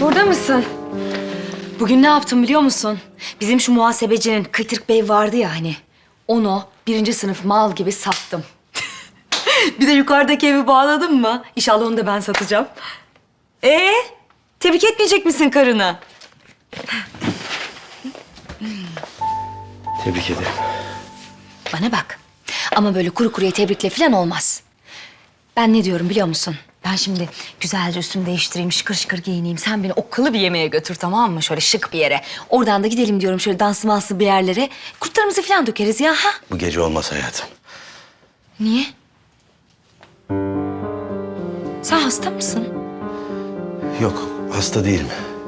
Burada mısın? Bugün ne yaptım biliyor musun? Bizim şu muhasebecinin Kıtırk Bey vardı ya hani. Onu birinci sınıf mal gibi sattım. bir de yukarıdaki evi bağladım mı? İnşallah onu da ben satacağım. Ee, tebrik etmeyecek misin karını? Tebrik ederim. Bana bak. Ama böyle kuru kuruya tebrikle falan olmaz. Ben ne diyorum biliyor musun? Ben şimdi güzelce üstümü değiştireyim, şıkır şıkır giyineyim. Sen beni okkalı bir yemeğe götür tamam mı? Şöyle şık bir yere. Oradan da gidelim diyorum şöyle danslı manslı bir yerlere. Kurtlarımızı falan dökeriz ya ha? Bu gece olmaz hayatım. Niye? Sen hasta mısın? Yok hasta değilim.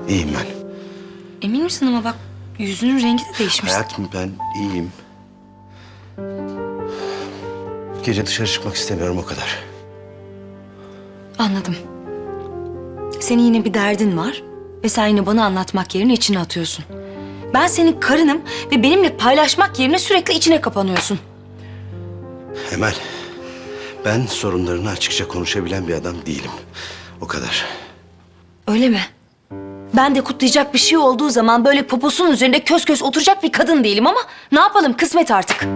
İyiyim ben. Emin misin ama bak yüzünün rengi de değişmiş. Hayatım ben iyiyim. Gece dışarı çıkmak istemiyorum o kadar. Anladım. Senin yine bir derdin var ve sen yine bana anlatmak yerine içine atıyorsun. Ben senin karınım ve benimle paylaşmak yerine sürekli içine kapanıyorsun. Emel, ben sorunlarını açıkça konuşabilen bir adam değilim. O kadar. Öyle mi? Ben de kutlayacak bir şey olduğu zaman böyle poposunun üzerinde kös kös oturacak bir kadın değilim ama ne yapalım kısmet artık.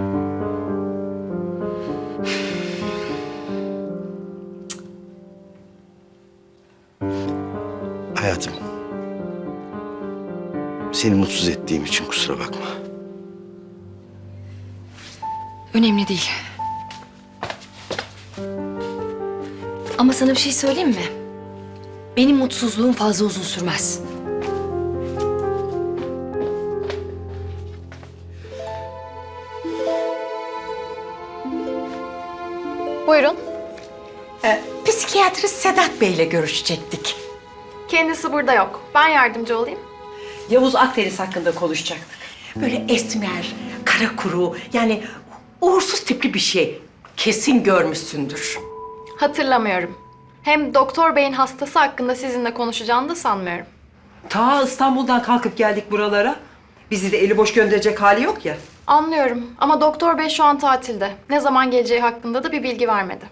Hayatım. Seni mutsuz ettiğim için kusura bakma. Önemli değil. Ama sana bir şey söyleyeyim mi? Benim mutsuzluğum fazla uzun sürmez. Buyurun. Ee, psikiyatrist Sedat Bey'le görüşecektik. Kendisi burada yok. Ben yardımcı olayım. Yavuz Akdeniz hakkında konuşacaktık. Böyle esmer, kara kuru, yani uğursuz tipli bir şey. Kesin görmüşsündür. Hatırlamıyorum. Hem doktor beyin hastası hakkında sizinle konuşacağını da sanmıyorum. Ta İstanbul'dan kalkıp geldik buralara. Bizi de eli boş gönderecek hali yok ya. Anlıyorum ama doktor bey şu an tatilde. Ne zaman geleceği hakkında da bir bilgi vermedi.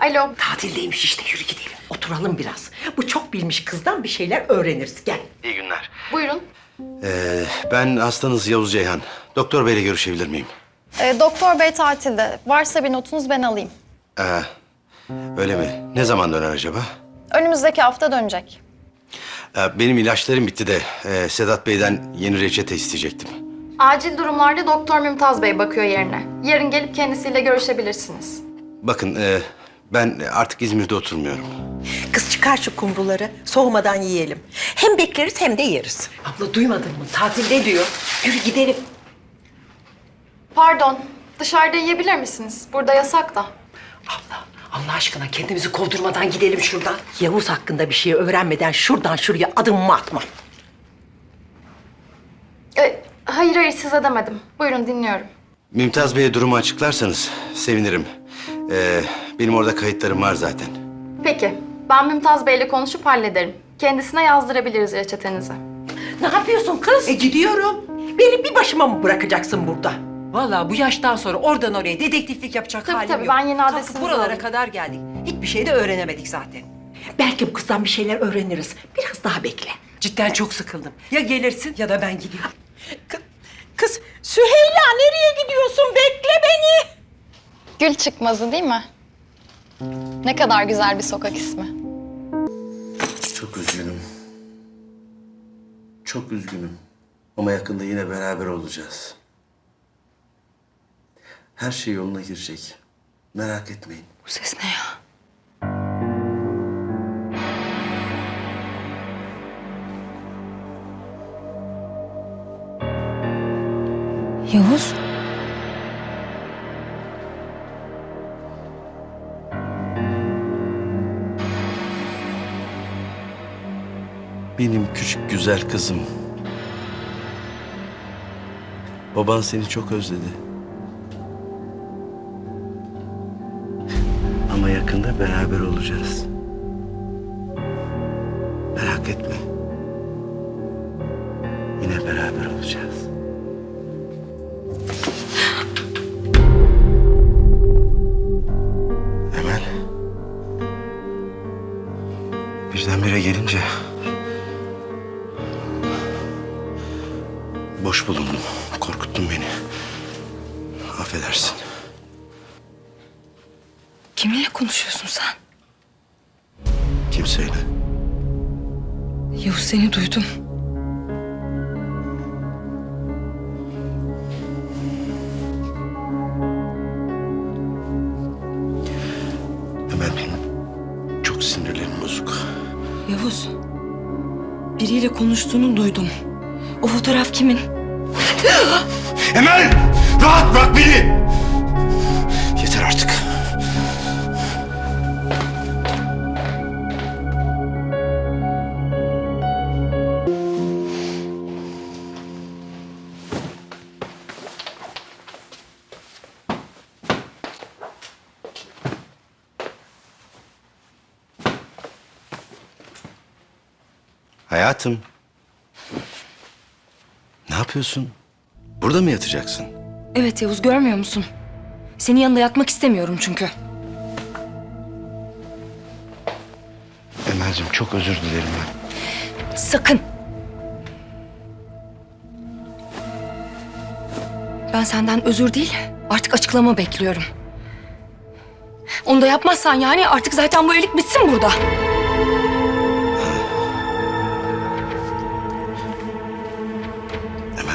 Alo. Tatildeymiş işte, yürü gidelim. Oturalım biraz. Bu çok bilmiş kızdan bir şeyler öğreniriz. Gel. İyi günler. Buyurun. Ee, ben hastanız Yavuz Ceyhan. Doktor Bey'le görüşebilir miyim? Ee, doktor bey tatilde. Varsa bir notunuz ben alayım. Ee, öyle mi? Ne zaman döner acaba? Önümüzdeki hafta dönecek. Ee, benim ilaçlarım bitti de e, Sedat Bey'den yeni reçete isteyecektim. Acil durumlarda doktor Mümtaz bey bakıyor yerine. Yarın gelip kendisiyle görüşebilirsiniz. Bakın e, ben artık İzmir'de oturmuyorum. Kız çıkar şu kumruları, soğumadan yiyelim. Hem bekleriz hem de yeriz. Abla duymadın mı? Tatilde diyor. Yürü gidelim. Pardon. Dışarıda yiyebilir misiniz? Burada yasak da. Abla, Allah aşkına kendimizi kovdurmadan gidelim şuradan. Yavuz hakkında bir şey öğrenmeden şuradan şuraya adımımı atmam. Ee, hayır hayır size demedim. Buyurun dinliyorum. Mümtaz Bey'e durumu açıklarsanız sevinirim. Ee, benim orada kayıtlarım var zaten. Peki. Ben Mümtaz Bey'le konuşup hallederim. Kendisine yazdırabiliriz reçetenizi. Ne yapıyorsun kız? E gidiyorum. Beni bir başıma mı bırakacaksın burada? Vallahi bu yaştan sonra oradan oraya dedektiflik yapacak Tabii, halim tabii, yok. ben yeni Kalkıp adresinizi buralara alayım. kadar geldik. Hiçbir şey de öğrenemedik zaten. Belki bu kızdan bir şeyler öğreniriz. Biraz daha bekle. Cidden çok sıkıldım. Ya gelirsin ya da ben gidiyorum. Kız, kız Süheyla nereye gidiyorsun? Bekle beni. Gül çıkmazı değil mi? Ne kadar güzel bir sokak ismi. Çok üzgünüm. Çok üzgünüm. Ama yakında yine beraber olacağız. Her şey yoluna girecek. Merak etmeyin. Bu ses ne ya? Yavuz. Benim küçük güzel kızım. Baban seni çok özledi. Yakında beraber olacağız. Merak etme. Yine beraber olacağız. Emel. Birdenbire gelince... Boş bulundum. Korkuttun beni. Affedersin. Kiminle konuşuyorsun sen? Kimseyle. Yavuz seni duydum. Benim çok sinirlerim bozuk. Yavuz. Biriyle konuştuğunu duydum. O fotoğraf kimin? Emel! Rahat bırak beni! Hayatım. Ne yapıyorsun? Burada mı yatacaksın? Evet Yavuz görmüyor musun? Senin yanında yatmak istemiyorum çünkü. Emel'cim çok özür dilerim ben. Sakın. Ben senden özür değil, artık açıklama bekliyorum. Onu da yapmazsan yani artık zaten bu evlilik bitsin burada.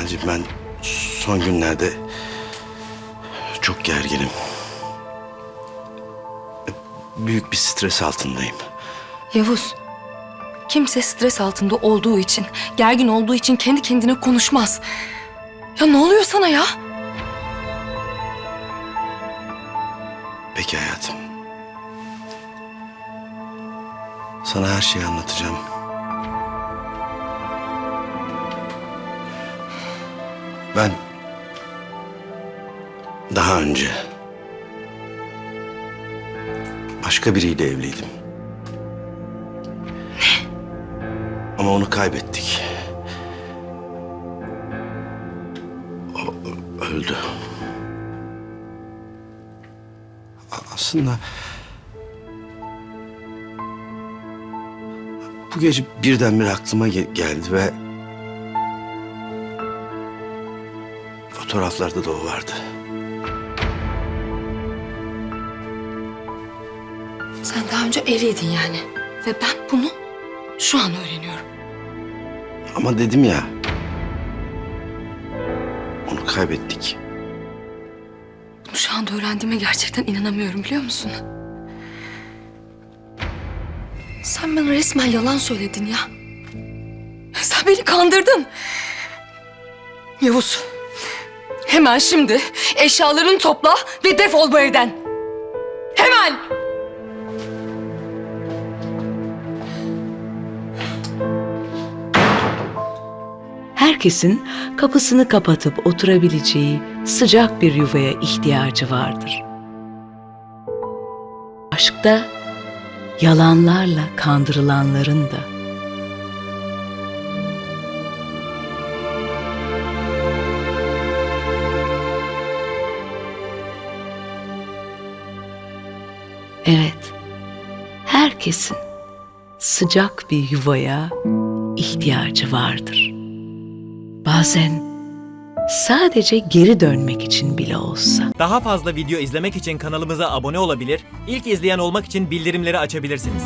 Emel'cim ben son günlerde çok gerginim. Büyük bir stres altındayım. Yavuz, kimse stres altında olduğu için, gergin olduğu için kendi kendine konuşmaz. Ya ne oluyor sana ya? Peki hayatım. Sana her şeyi anlatacağım. Ben daha önce başka biriyle evliydim. Ama onu kaybettik. O öldü. Aslında bu gece birdenbire aklıma ge- geldi ve fotoğraflarda da o vardı. Sen daha önce evliydin yani. Ve ben bunu şu an öğreniyorum. Ama dedim ya onu kaybettik. Bunu şu anda öğrendiğime gerçekten inanamıyorum biliyor musun? Sen bana resmen yalan söyledin ya. Sen beni kandırdın. Yavuz. Hemen şimdi eşyalarını topla ve defol bu evden. Hemen. herkesin kapısını kapatıp oturabileceği sıcak bir yuvaya ihtiyacı vardır. Aşkta yalanlarla kandırılanların da Evet, herkesin sıcak bir yuvaya ihtiyacı vardır. Bazen sadece geri dönmek için bile olsa. Daha fazla video izlemek için kanalımıza abone olabilir, ilk izleyen olmak için bildirimleri açabilirsiniz.